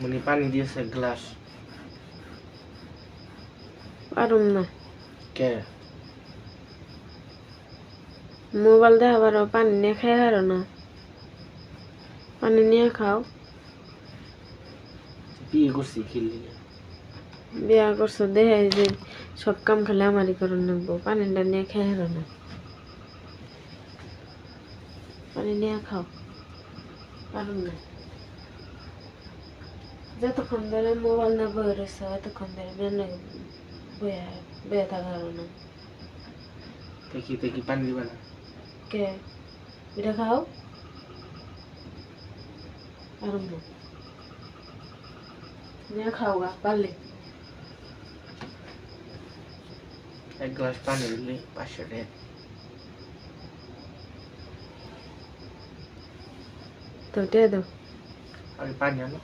মানে পানি দিয়েছে এক গ্লাস পারুম না কে মোবাইল দেখাবার পানি নিয়ে খাই হারো না পানি নিয়ে খাও বিয়ে করছি খেললি বিয়া করছ দেখে যে সব কাম খালে আমারই করুন নেব পানিটা নিয়ে খাই হারো না। পানি নিয়ে খাও। পারুম না। যতক্ষণ ধরে মোবাইল না বয়ে রয়েছে ততক্ষণ ধরে মেনে বয়ে বয়ে থাকা হারো না। দেখি দেখি পানি দিবে না। কে? এটা খাও। পারুম না নিয়ে খাও গা পারলে। এক গ্লাস পানি দিলে পাঁচশো টাকা তো দিয়ে দাও আগে পানি আনো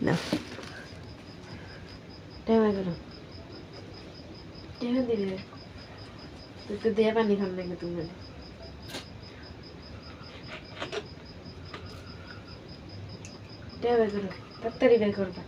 No. Déjame verlo. Déjame verlo. তুই তো দিয়ে পানি খাম নাকি তুমি দেয়া বের করো তাড়াতাড়ি বের করবা